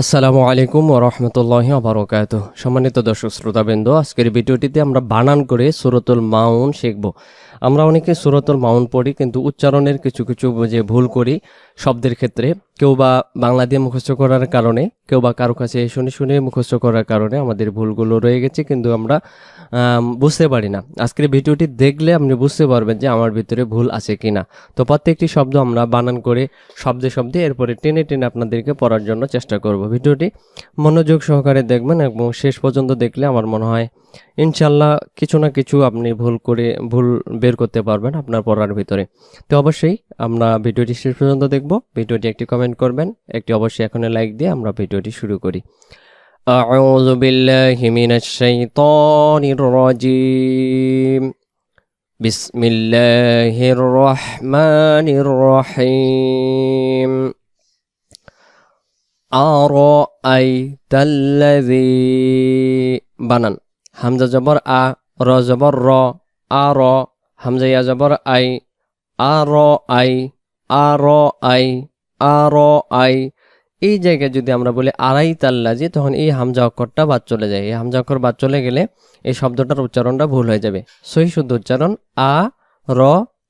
আসসালামু আলাইকুম ওরহমতুল্লাহ আবরকাত বারকাত সম্মানিত দর্শক শ্রোতাবৃন্দ, আজকের ভিডিওটিতে আমরা বানান করে সুরতুল মাউন শিখব। আমরা অনেকে সুরতুল মাউন পড়ি, কিন্তু উচ্চারণের কিছু কিছু যে ভুল করি শব্দের ক্ষেত্রে, কেউ বা বাংলা দিয়ে মুখস্থ করার কারণে, কেউ বা কারও কাছে শুনে শুনে মুখস্থ করার কারণে আমাদের ভুলগুলো রয়ে গেছে, কিন্তু আমরা বুঝতে পারি না। আজকের ভিডিওটি দেখলে আপনি বুঝতে পারবেন যে আমার ভিতরে ভুল আছে কি না তো প্রত্যেকটি শব্দ আমরা বানান করে শব্দে শব্দে এরপরে টেনে টেনে আপনাদেরকে পড়ার জন্য চেষ্টা করব। ভিডিওটি মনোযোগ সহকারে দেখবেন এবং শেষ পর্যন্ত দেখলে আমার মনে হয় ইনশাল্লাহ কিছু না কিছু আপনি ভুল করে ভুল বের করতে পারবেন আপনার পড়ার ভিতরে তো অবশ্যই আমরা ভিডিওটি শেষ পর্যন্ত দেখব ভিডিওটি একটি কমেন্ট করবেন একটি অবশ্যই এখন লাইক দিয়ে আমরা ভিডিওটি শুরু করি أعوذ بالله من الشيطان الرجيم بسم الله الرحمن الرحيم أرأيت الذي বানান হামজা জবর আ, র জবর র, আ, র, হামজা ইয়া জবর আই, আ, র, আই, আ, র, আই, আ, র, আই। এই জায়গায় যদি আমরা বলি আড়াই তাল্লা তাল্লাজি তখন এই হামজা অক্ষরটা বাদ চলে যায়। এই হামজা অক্ষর বাদ চলে গেলে এই শব্দটার উচ্চারণটা ভুল হয়ে যাবে। সহি শুদ্ধ উচ্চারণ আ, র,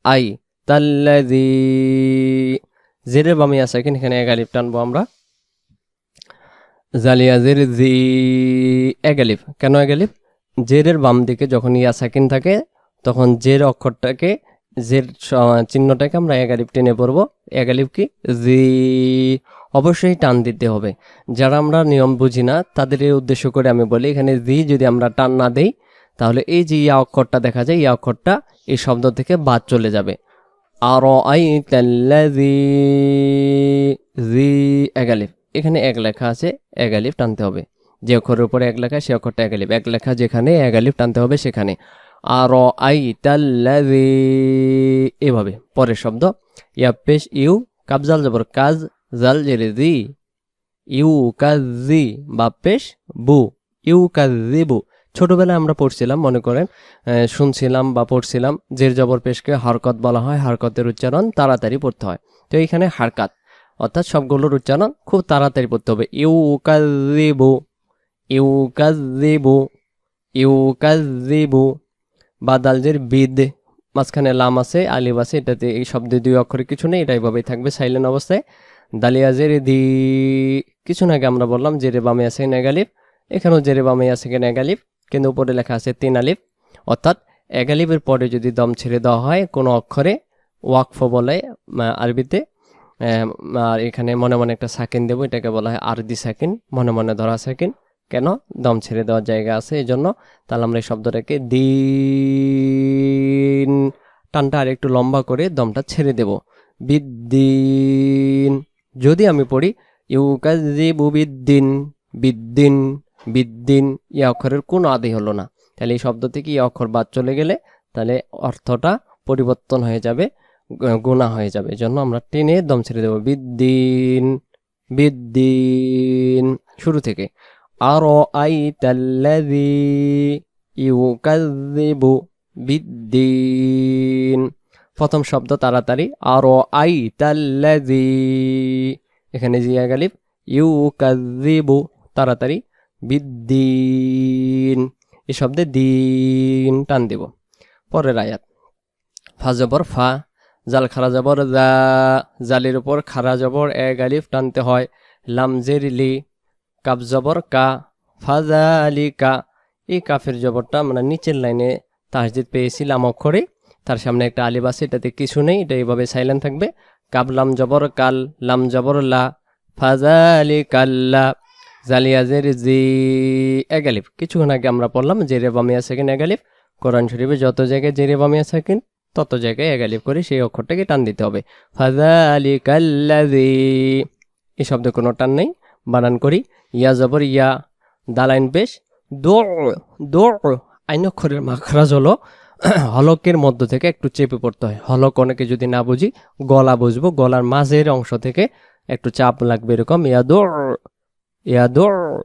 আই। তাল্লাজি জেরের বামি আছে কিন্তু এখানে এগালিফ টানবো আমরা। জালিয়াজের জি এগালিফ কেন এগালিফ জেরের বাম দিকে যখন ইয়া সাকিন থাকে, তখন জের অক্ষরটাকে, জের চিহ্নটাকে আমরা এগালিফ টেনে পড়ব। এগালিফ কি? জি, অবশ্যই টান দিতে হবে। যারা আমরা নিয়ম বুঝি না, তাদের উদ্দেশ্য করে আমি বলি, এখানে জি যদি আমরা টান না দেই, তাহলে এই যে ইয়া অক্ষরটা দেখা যায়, ইয়া অক্ষরটা এই শব্দ থেকে বাদ চলে যাবে। আর আই জি জি এগালিফ এখানে এক লেখা আছে এগালিফ টানতে হবে। যে অক্ষরের উপরে এক লেখা, সে অক্ষরটা এগালিফ এক লেখা যেখানে এগালিফ টানতে হবে সেখানে। আর আই তাল্লাজি এভাবে। পরের শব্দ ইয়া পেশ ইউ কাবজাল জবর, কাজ জাল জেরে জি ইউ কাজি বা পেশ বু, ইউ কাজি বু। ছোটবেলায় আমরা পড়ছিলাম, মনে করেন শুনছিলাম বা পড়ছিলাম, জের জবর পেশকে হরকত বলা হয়, হরকতের উচ্চারণ তাড়াতাড়ি পড়তে হয়। তো এখানে হারকাত, অর্থাৎ সবগুলোর উচ্চারণ খুব তাড়াতাড়ি পড়তে হবে। ইউ কাজিবু ইউ কাজিবু ইউ কাজিবু বা দালজের বিদ, মাঝখানে লাম আছে আলিব আছে, এটাতে এই শব্দে দুই অক্ষরে কিছু নেই, এটা এইভাবেই থাকবে, সাইলেন্ট অবস্থায়। দালিয়া জেরে দি, কিছু আগে আমরা বললাম, জেরে বামে আছে নেগালিফ, এখানেও জেরে বামে আছে নেগালিফ, কিন্তু উপরে লেখা আছে তিন আলিফ। অর্থাৎ এগালিফের পরে যদি দম ছেড়ে দেওয়া হয়, কোনো অক্ষরে ওয়াকফ বলে আরবিতে। আর এখানে মনে মনে একটা সাকিন দেবো, এটাকে বলা হয় আরদি সাকিন, মনে মনে ধরা সাকিন। কেন? দম ছেড়ে দেওয়ার জায়গা আছে এই জন্য তাহলে আমরা এই শব্দটাকে দিন টানটা আর একটু লম্বা করে দমটা ছেড়ে দেব। বিদ্দিন। যদি আমি পড়ি ইউকাজিবু বিদ্দিন বিদ্দিন বিদ্দিন এই অক্ষরের কোনো আদি হলো না। তাহলে এই শব্দ থেকে এই অক্ষর বাদ চলে গেলে তাহলে অর্থটা পরিবর্তন হয়ে যাবে, গ- গুণা হয়ে যাবে। এজন্য আমরা টেনে দম ছেড়ে দেবো। বিদ্দিন বিদ্দিন। শুরু থেকে। আই তাল্লাদি ইউকাজিবু বিদ্দিন প্রথম শব্দ তাড়াতাড়ি আর আই তাল্লাদি এখানে জিয়া গালিব ইউ কাজিবু তাড়াতাড়ি, বিদ্দিন এই শব্দে দিন টান দেব। পরের আয়াত, ফা জবর ফা জাল খারা জবর জা, জালের উপর খারা জবর, এ গালিফ টানতে হয় লাম জের লি কাব জবর কা, ফাজালি কা। এই কাফের জবরটা আমরা নিচের লাইনে তাহজিদ পেয়েছি লাম অক্ষরে। তার সামনে একটা আলিব আছে, এটাতে কিছু নেই, এটা এইভাবে সাইলেন্ট থাকবে। কাব লাম জবর কাল, লাম জবর লা, ফাজালি কাল্লা, জালিয়াজের জি এগালিফ কিছুক্ষণ আগে আমরা পড়লাম জেরে বামিয়া সেকেন্ড এগালিফ কোরআন শরীফে যত জায়গায় জেরে বামিয়া সেকেন্ড তত জায়গায় এগালিফ করে সেই অক্ষরটাকে টান দিতে হবে। ফাজালি কাল্লাজি এই শব্দে কোনো টান নেই। বানান করি। ইয়া জবর, ইয়া দালাইন বেশ দৌড় দৌড় আইন অক্ষরের মাখরাজ হলো হলকের মধ্য থেকে একটু চেপে পড়তে হয়। হলক অনেকে যদি না বুঝি, গলা বুঝব। গলার মাঝের অংশ থেকে একটু চাপ লাগবে এরকম। ইয়াদোর ইয়াদোর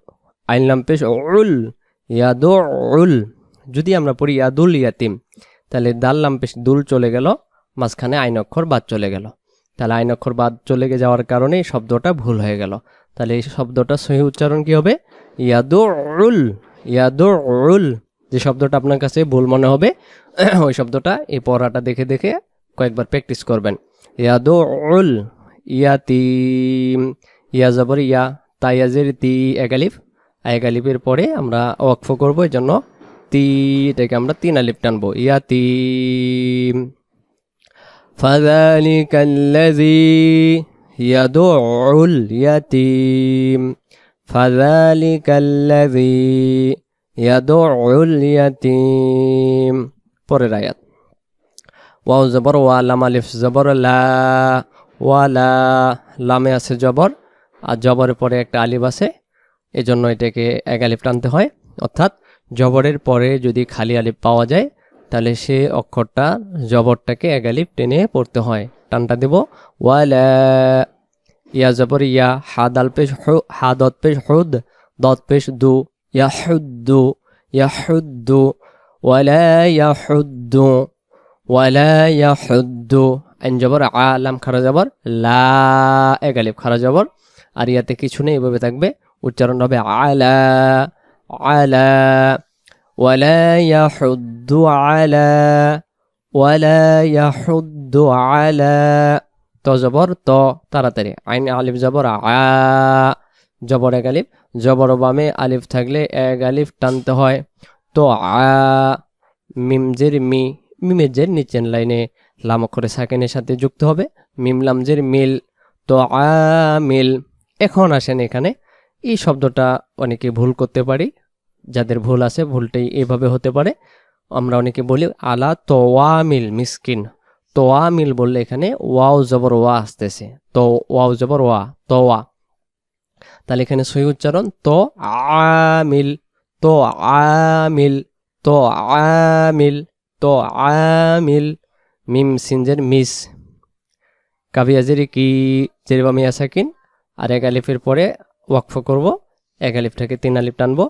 আইনলাম পেশ উল ইয়াদোর উল। যদি আমরা পড়ি ইয়াদুল ইয়াতিম, তাহলে দাল্লাম পেশ দুল চলে গেল, মাঝখানে আইন অক্ষর বাদ চলে গেল। তাহলে আইন অক্ষর বাদ চলে যাওয়ার কারণে শব্দটা ভুল হয়ে গেল। তাহলে এই শব্দটা সহি উচ্চারণ কি হবে? ইয়াদুল ইয়াদুল যে শব্দটা আপনার কাছে ভুল মনে হবে, ওই শব্দটা এই পড়াটা দেখে দেখে কয়েকবার প্র্যাকটিস করবেন। ইয়াদুল ইয়াতিম, ইয়া জবর ইয়া, তাইয়াজের তি একালিফ একালিফের পরে আমরা ওয়াকফ করব, এই জন্য তি, এটাকে আমরা তিন আলিফ টানবো। ইয়াতিম। কাল্লাজি يدع اليتيم فذلك الذي يدع اليتيم পরের আয়াত ওয়াও জবর ওয়া লাম আলিফ জবর লা ওয়ালা লামে আছে জবর আর জবরের পরে একটা আলিফ আছে এজন্য এটাকে এক আলিফ টানতে হয় অর্থাৎ জবরের পরে যদি খালি আলিফ পাওয়া যায় তাহলে সে অক্ষরটা জবরটাকে এক আলিফ টেনে পড়তে হয় টানটা দেব ওয়ালা ইয়া জবর ইয়া হা দাল পেশ হু হা দত পেশ হুদ দত পেশ দু ইয়া হুদ্দু ইয়া হুদ্দু ওয়ালা ইয়া হুদ্দু ওয়ালা ইয়া হুদ্দু আইন জবর আ লাম খারা জবর লা এক আলিফ খারা জবর আর ইয়াতে কিছু নেই এভাবে থাকবে উচ্চারণ হবে আলা আলা ولا يحض على ولا يحض দো ত জবর, ত তাড়াতাড়ি। আইন আলিফ জবর, আ, জবর এক আলিফ। জবর বামে আলিফ থাকলে এক আলিফ টানতে হয়। তো, আ মিমজের মি মিমেজের নিচের লাইনে লাম অক্ষরে সাকেনের সাথে যুক্ত হবে। মিম লামজের মিল, তো আিল মিল। এখন আসেন এখানে। এই শব্দটা অনেকে ভুল করতে পারি। যাদের ভুল আছে ভুলটাই এভাবে হতে পারে। আমরা অনেকে বলি আলা তোয়া মিল, মিসকিন। তোয়ামিল বললে এখানে ওয়াও জবর ওয়া আসতেছে। তো ওয়াও জবর ওয়া তোয়া তাহলে এখানে সহি উচ্চারণ তো আমিল তো আমিল তো আমিল তো আমিল মিম সিনজের মিস। কাবিয়াজের কি জেরিবা মিয়া সাকিন? আর এক আলিফের পরে ওয়াকফ করব, এক আলিফটাকে তিন আলিফ টানবো।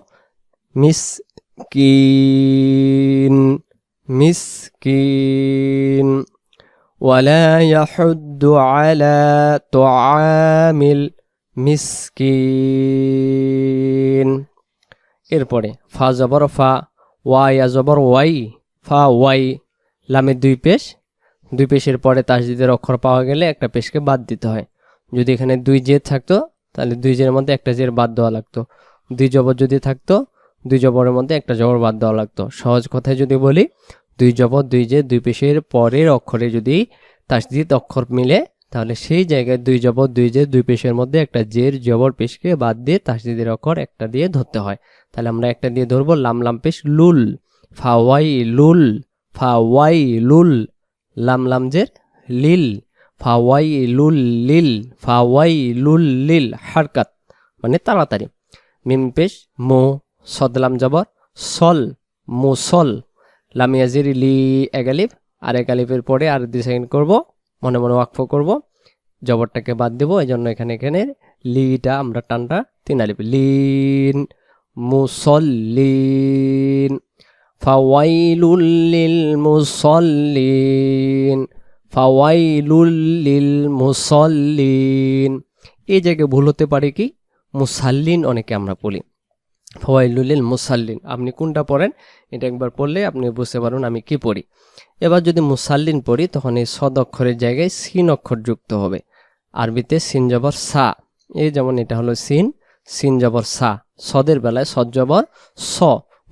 মিস কিন মিসকিন মিসকিন ولا يحد على طعام المسكين এরপরে ফা জবর ফা ওয়াইয়া জবর ওয়াই ফা ওয়াই লামের দুই পেশ দুই পেশের পরে তাসদিদের অক্ষর পাওয়া গেলে একটা পেশকে বাদ দিতে হয় যদি এখানে দুই জের থাকতো তাহলে দুই জের মধ্যে একটা জের বাদ দেওয়া লাগতো দুই জবর যদি থাকতো দুই জবরের মধ্যে একটা জবর বাদ দেওয়া লাগতো সহজ কথায় যদি বলি দুই জবর, দুই যে, দুই পেশের পরের অক্ষরে যদি তাসদিদ অক্ষর মিলে, তাহলে সেই জায়গায় দুই জবর, দুই যে, দুই পেশের মধ্যে একটা জের জবর পেশকে বাদ দিয়ে তাসদিদের অক্ষর একটা দিয়ে ধরতে হয়। তাহলে আমরা একটা দিয়ে ধরবো লাম লাম পেশ লুল ফাওয়াই লুল ফাওয়াই লুল, লাম লাম জের লিল ফাওয়াই লুল লিল ফাওয়াই লুল লিল, হারকাত মানে তাড়াতাড়ি। মিম পেশ মো সদলাম জবর, সল মুসল লামিয়াজির লি এগালিফ আর এগালিফের পরে আর দুই সেকেন্ড করব, মনে মনে ওয়াকফ করব, জবরটাকে বাদ দেবো এই জন্য এখানে এখানে লিটা আমরা টানটা তিন আলিফ, লিন মুসল্লিন, ফাওয়াইলুল লিল মুসল্লিন, ফাওয়াইলুল লিল মুসল্লিন। এই জায়গায় ভুল হতে পারে কি? মুসাল্লিন অনেকে আমরা বলি। ফওয়াইলুলিল মুসাল্লিন। আপনি কোনটা পড়েন? এটা একবার পড়লে আপনি বুঝতে পারুন আমি কি পড়ি। এবার যদি মুসাল্লিন পড়ি, তখন এই সদ অক্ষরের জায়গায় সিন অক্ষর যুক্ত হবে। আরবিতে সিন জবর সা। এই যেমন এটা হলো সিন সিন জবর সা। সদের বেলায় সদ জবর স,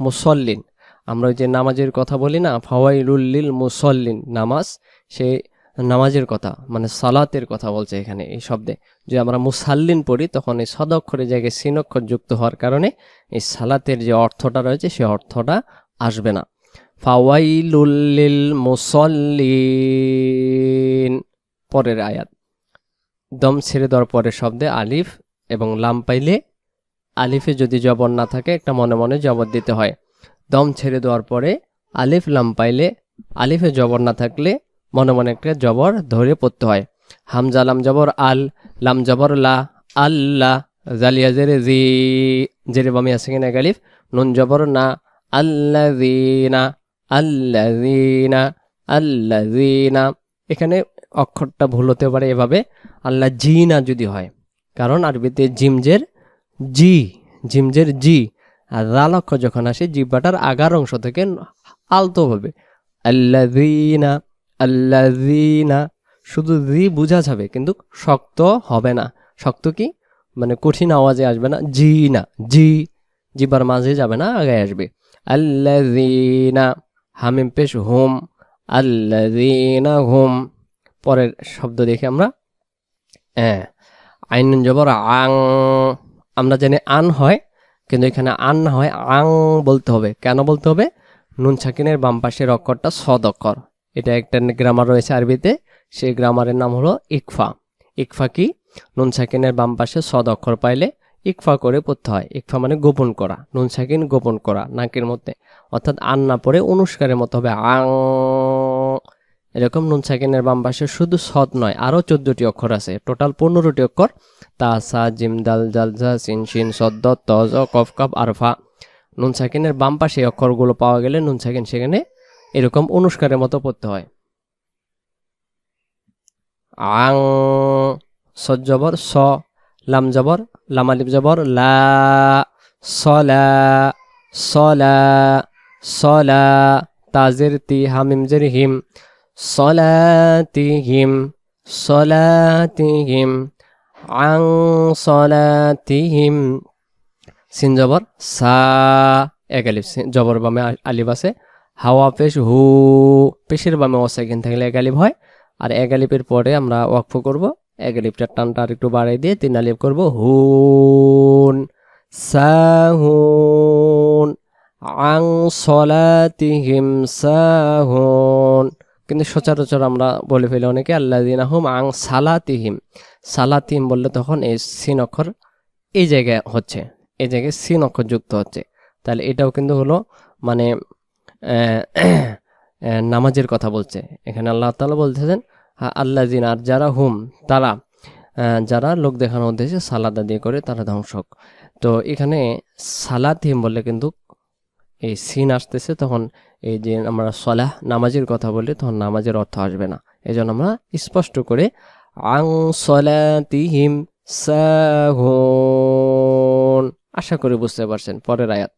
মুসল্লিন। আমরা যে নামাজের কথা বলি না ফাওয়াইলুল্লিল মুসল্লিন নামাজ, সে নামাজের কথা মানে সালাতের কথা বলছে এখানে এই শব্দে। যে আমরা মুসাল্লিন পড়ি, তখন এই সদক্ষরের জায়গায় সিনক্ষর যুক্ত হওয়ার কারণে এই সালাতের যে অর্থটা রয়েছে, সে অর্থটা আসবে না। ফাওয়াইলুল্লিল মুসল্লিন, পরের আয়াত। দম ছেড়ে দেওয়ার পরের শব্দে আলিফ এবং লাম পাইলে আলিফে যদি জবর না থাকে, একটা মনে মনে জবর দিতে হয়। দম ছেড়ে দেওয়ার পরে আলিফ লাম পাইলে আলিফে জবর না থাকলে মনে মনে একটা জবর ধরে পড়তে হয়। হামজা লাম জবর, আল লাম জবর, লা আল্লাহ জালিয়া জেরে জি, জেরে বামি আছে কিনা গালিফ নুন জবর, না, আল্লাযিনা আল্লাযিনা আল্লাযিনা। এখানে অক্ষরটা ভুল হতে পারে এভাবে আল্লাহ জিনা যদি হয়। কারণ আরবিতে জিমজের জি জিমজের জি, আর রাল অক্ষর যখন আসে, জিব্বাটার আগার অংশ থেকে আলতো হবে। আল্লাদিনা আল্লাদিনা শুধু রি বোঝা যাবে, কিন্তু শক্ত হবে না। শক্ত কি? মানে কঠিন আওয়াজে আসবে না। জি না, জি, জিবার মাঝে যাবে না আগে আসবে। আল্লাদিনা হামিম পেশ হোম আল্লাদিনা হোম, পরের শব্দ দেখি আমরা। হ্যাঁ আইন জবর আং, আমরা জানি আন হয়, কিন্তু এখানে আন না হয় আং বলতে হবে। কেন বলতে হবে? নুন ছাকিনের বাম পাশের অক্ষরটা সদ অক্ষর এটা একটা গ্রামার রয়েছে আরবিতে, সেই গ্রামারের নাম হলো ইকফা। ইকফা কি? নুন সাকিনের বাম পাশে সদ অক্ষর পাইলে ইকফা করে পড়তে হয়। ইকফা মানে গোপন করা। নুন সাকিন গোপন করা, নাকের মধ্যে। অর্থাৎ আন না পড়ে অনুষ্কারের মতো হবে আং। এরকম নুন সাকিনের বাম পাশে শুধু সদ নয় আরও চোদ্দটি অক্ষর আছে। টোটাল পনেরোটি অক্ষর। তা, সা, জিম, দাল, জাল জা সিন, শিন সদ্দ তজ কফ কফ, আরফা। নুন সাকিনের বাম পাশে অক্ষরগুলো পাওয়া গেলে নুন সাকিন সেখানে এরকম অনুষ্কারের মতো পড়তে হয়। আং সজ্জবর স, লাম জবর লামালিপ জবর, লা সলা সলা সলা তাজের, তি, হামিম, জের, হিম সলাতিহিম সলাতিহিম আং সলাতিহিম সিন জবর, সা, এক আলিফ জবর বামে আলিফ আছে। হাওয়া পেশ, হু, পেশের বামে অসাইকেন থাকলে এক আলিফ হয়। আর এক আলিফের পরে আমরা ওয়াকফ করব। এক আলিফটার টানটা আর একটু বাড়াই দিয়ে তিন আলিফ করব। হুন, সাহুন, আং সলাতিহিম সাহুন। কিন্তু সচরাচর আমরা বলে ফেলি অনেকে আল্লাহ হুম আং সালাতিহিম। সালাতিহিম বললে তখন এই সিন অক্ষর এই জায়গায় হচ্ছে, এই জায়গায় সিন অক্ষর যুক্ত হচ্ছে। তাহলে এটাও কিন্তু হলো মানে নামাজের কথা বলছে। এখানে আল্লাহ তাআলা বলতেছেন আল্লাহ আর যারা হুম, তারা যারা লোক দেখানোর উদ্দেশ্যে সালাদ দিয়ে করে, তারা ধ্বংসক। তো এখানে সালাতিহিম বললে কিন্তু এই সিন আসতেছে, তখন এই যে আমরা সলাহ, নামাজের কথা বলি তখন নামাজের অর্থ আসবে না। এই জন্য আমরা স্পষ্ট করে, আং সলাতিহিম আশা করি বুঝতে পারছেন, পরের আয়াত।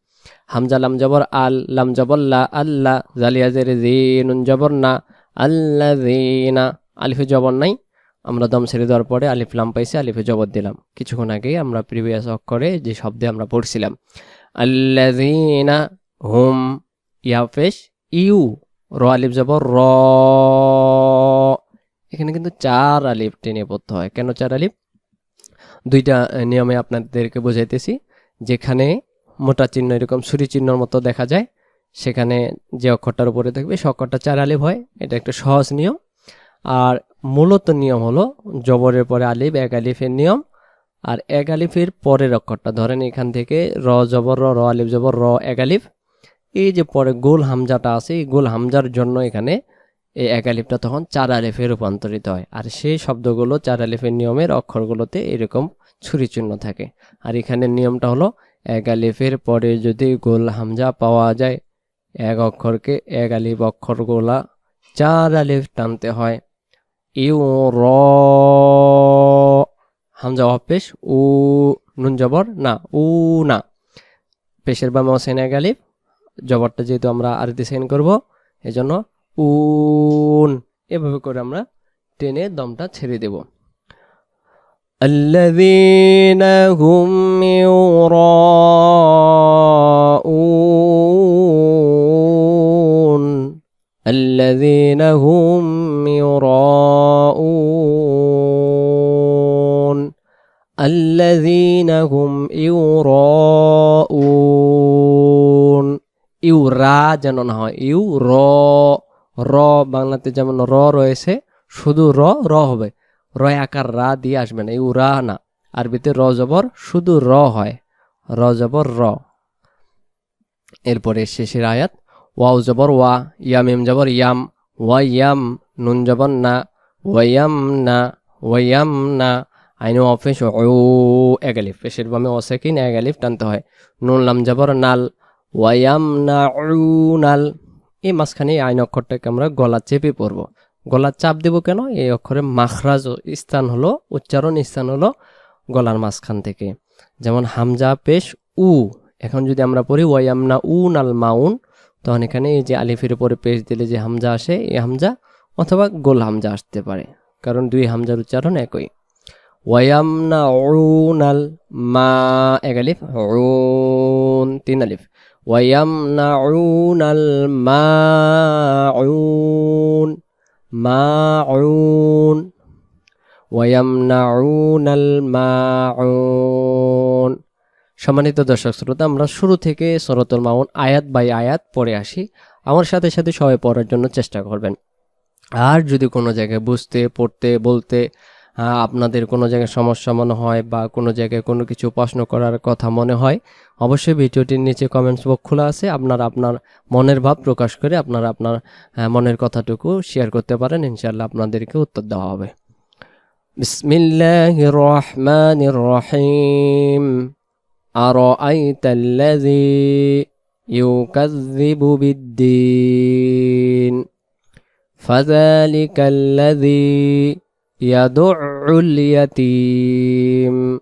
হামজা লাম জবর আল, লাম জবর লা আল্লাহ জালিয়াজের জিনুন জবর না আল্লাহ জিনা, আলিফে জবর নাই। আমরা দম ছেড়ে দেওয়ার পরে আলিফ লাম পাইছি, আলিফে জবর দিলাম। কিছুক্ষণ আগেই আমরা প্রিভিয়াস অক্ষরে যে শব্দে আমরা পড়ছিলাম। আল্লাযীনা হুম ইয়াফেশ ইউ, র আলিফ জবর র। এখানে কিন্তু চার আলিফ টেনে পড়তে হয়। কেন চার আলিফ? দুইটা নিয়মে আপনাদেরকে বোঝাইতেছি। যেখানে মোটা চিহ্ন এরকম ছুরি চিহ্নর মতো দেখা যায়। সেখানে যে অক্ষরটার উপরে থাকবে সে অক্ষরটা চার আলিফ হয়। এটা একটা সহজ নিয়ম। আর মূলত নিয়ম হলো জবরের পরে আলিফ, এক আলিফের নিয়ম। আর এক আলিফের পরের অক্ষরটা, ধরেন এখান থেকে র জবর, র আলিফ জবর, র, এক আলিফ। এই যে পরে গোল হামজাটা আছে, এই গোল হামজার জন্য এখানে এই এক আলিফটা তখন চার আলিফে রূপান্তরিত হয়। আর সেই শব্দগুলো, চার আলিফের নিয়মের অক্ষরগুলোতে এরকম ছুরি চিহ্ন থাকে। আর এখানে নিয়মটা হলো এক আলিফের পরে যদি গোল হামজা পাওয়া যায়, এক অক্ষরকে এক আলিফ অক্ষর গোলা চার আলিফ টানতে হয়। ইউ, র, হামজা অপেশ উ, নুন জবর, না, উ, না। পেশের বা হোসেন এক আলিফ, জবরটা যেহেতু আমরা আরতি করব এই জন্য উন এভাবে করে আমরা টেনে দমটা ছেড়ে দেব। الذين هم يراءون الذين هم يراءون الذين هم يراءون ইউ রা যেন না হয় ইউ র র বাংলাতে যেমন র রয়েছে শুধু র র হবে র আকার রা দিয়ে আসবে না ইউ রা না। আরবিতে র জবর শুধু র হয়, র জবর র। এরপরে শেষের আয়াত, ওয়াও জবর ওয়া, ইয়াম ইম জবর ইয়াম, ওয়া ইয়াম, নুন জবর না ওয়াইয়াম না ওয়াইয়াম না, আইন অফিস ও এগালিফ পেশের বামে অসেকিন এগালিফ টানতে হয়। নুন, লাম জবর নাল ওয়াইয়াম না নাল। এই মাঝখানে এই আইন অক্ষরটাকে আমরা গলা চেপে পড়ব। গলা চাপ দেব কেন? এই অক্ষরে মাখরাজ স্থান হলো, উচ্চারণ স্থান হলো গলার মাঝখান থেকে। যেমন হামজা পেশ উ, এখন যদি আমরা পড়ি ওয়াইয়ামনা উন আল মাউন, তখন এখানে এই যে আলিফের উপরে পেশ দিলে যে হামজা আসে, এই হামজা অথবা গোল হামজা আসতে পারে, কারণ দুই হামজার উচ্চারণ একই। ওয়াইয়ামনা উন আল মা, এক আলিফ, উন, তিন আলিফ। ওয়াইয়ামনা উন আল মা উন ওয়ামনাউনাল মাউন। সম্মানিত দর্শক শ্রোতা, আমরা শুরু থেকে সরতুল মাউন আয়াত বাই আয়াত পড়ে আসি। আমার সাথে সাথে সবাই পড়ার জন্য চেষ্টা করবেন। আর যদি কোনো জায়গায় বুঝতে, পড়তে, বলতে আপনাদের কোনো জায়গায় সমস্যা মনে হয় বা কোনো জায়গায় কোনো কিছু প্রশ্ন করার কথা মনে হয় অবশ্যই ভিডিওটির নিচে কমেন্টস বক্স খোলা আছে আপনারা আপনার মনের ভাব প্রকাশ করে আপনারা আপনার আহ, মনের কথাটুকু শেয়ার করতে পারেন ইনশাল্লাহ আপনাদেরকে উত্তর দেওয়া হবে بسم الله الرحمن الرحيم أرأيت الذي يكذب بالدين فذلك الذي يدع اليتيم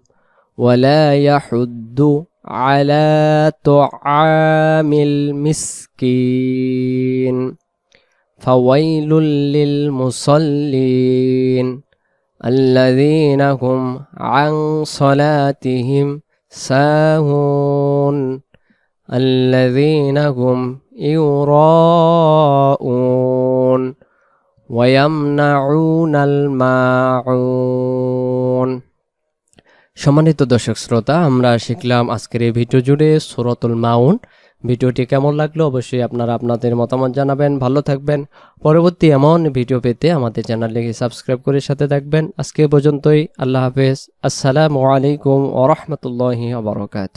ولا يحد على طعام المسكين. فويل للمصلين الذين هم عن صلاتهم ساهون. الذين هم يراءون. সম্মানিত দর্শক শ্রোতা, আমরা শিখলাম আজকের এই ভিডিও জুড়ে সুরতুল মাউন। ভিডিওটি কেমন লাগল অবশ্যই আপনারা আপনাদের মতামত জানাবেন। ভালো থাকবেন। পরবর্তী এমন ভিডিও পেতে আমাদের চ্যানেলটিকে সাবস্ক্রাইব করে সাথে থাকবেন। আজকে পর্যন্তই। আল্লাহ হাফেজ। আসসালামু আলাইকুম ওরহমতুল্লাহ আবরকাত